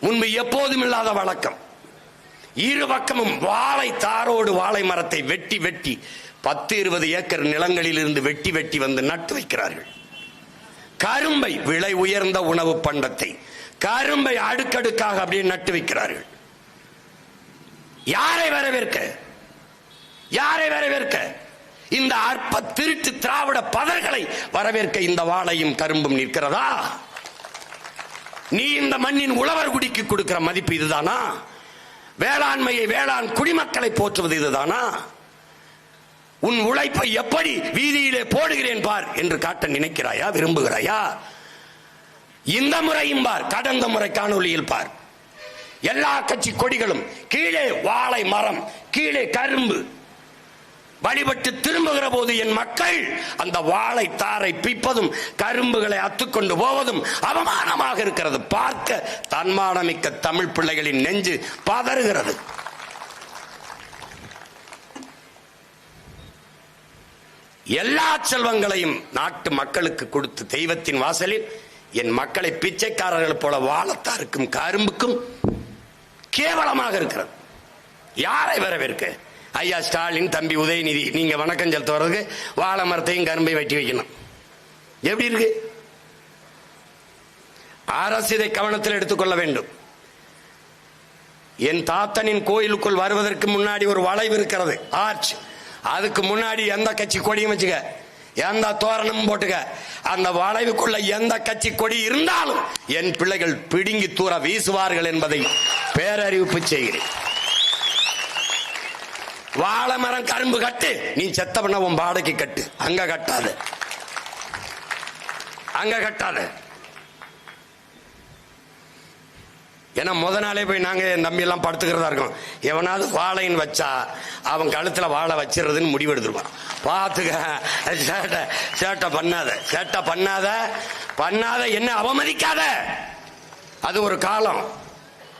முன்பு எப்போதும் இல்லாத வழக்கம். இரு பக்கமும் வாழை தாரோடு வாழை மரத்தை வெட்டி வெட்டி பத்து இருபது ஏக்கர் நிலங்களில் இருந்து வெட்டி வெட்டி வந்து நட்டு வைக்கிறார்கள். கரும்பை விலை உயர்ந்த உணவு பண்டத்தை கரும்பை அடுக்கடுக்காக அப்படியே நட்டு வைக்கிறார்கள். யாரை வரவேற்க? யாரை வரவேற்க? இந்த அற்ப திருட்டு திராவிட பதர்களை வரவேற்க இந்த வாழையும் கரும்பும் நிற்கிறதா? நீ இந்த மண்ணின் உழவர் குடிக்கு கொடுக்கிற மதிப்பு இதுதானா? வேளாண்மையை வேளாண் குடிமக்களை போற்றுவது இதுதானா? உன் உழைப்பை எப்படி வீதியிலே போடுகிறேன் பார் என்று காட்ட நினைக்கிறாயா? விரும்புகிறாயா? இந்த முறையும் பார் கடந்த முறை காணொலியில் பார். எல்லா கட்சி கொடிகளும் கீழே வாழை மரம் கீழே கரும்பு வழிபட்டு திரும்புகிற போது என் மக்கள் அந்த வாழை தாரை பிப்பதும் கரும்புகளை அத்துக்கொண்டு போவதும் அவமானமாக இருக்கிறது. பார்க்க தன்மானமிக்க தமிழ் பிள்ளைகளின் நெஞ்சு பதறுகிறது. எல்லா செல்வங்களையும் நாட்டு மக்களுக்கு கொடுத்து தெய்வத்தின் வாசலில் என் மக்களை பிச்சைக்காரர்கள் போல வாழத்தாருக்கும் கரும்புக்கும் கேவலமாக இருக்கிறது. யாரை வரவேற்க? ஐயா ஸ்டாலின் தம்பி உதயநிதி நீங்க வணக்கம் செலுத்த வர்றதுக்கு வாழை மரத்தையும் கரும்பையும் வெட்டி வைக்கணும். எப்படி இருக்கு? அரசு இதை கவனத்தில் எடுத்துக்கொள்ள வேண்டும். என் தாத்தனின் கோயிலுக்குள் வருவதற்கு முன்னாடி ஒரு வளைவு இருக்கிறது ஆர்ச் அதுக்கு முன்னாடி எந்த கட்சி கொடியும் வச்சுக்க எந்த தோரணமும் போட்டுக்க அந்த வளைவுக்குள்ள எந்த கட்சி கொடி இருந்தாலும் என் பிள்ளைகள் பிடுங்கி தூர வீசுவார்கள் என்பதை பேரறிவிப்பு செய்கிறேன். வாழை மரம் கரும்பு கட்டு. நீ செத்த பண்ண உன் பாடைக்கு கட்டு. அங்க கட்டாத. அங்க கட்டாத. ஏன்னா முத நாளே போய் நாங்க என் தம்பி எல்லாம் படுத்துக்கிறதா இருக்கோம் எவனாவது வாழைன்னு வச்சா அவன் கழுத்துல வாழை வச்சிடுறதுன்னு முடிவெடுத்துருவான். பார்த்துக்க. சேட்டை சேட்டை பண்ணாத. சேட்டை பண்ணாத. பண்ணாத என்ன அவமதிக்காத. அது ஒரு காலம்.